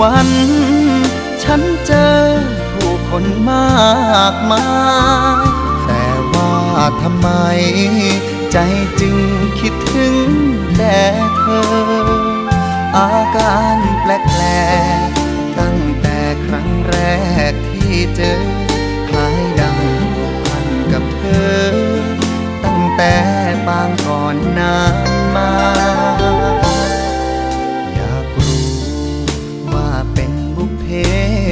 วัน ฉันเจอผู้คนมากมาย แต่ว่าทำไม ใจจึงคิดถึงแต่เธอ อาการแปลกๆตั้งแต่ครั้งแรกที่เจอ คล้ายดังผูกพันกับเธอ ตั้งแต่ปางก่อนนานมา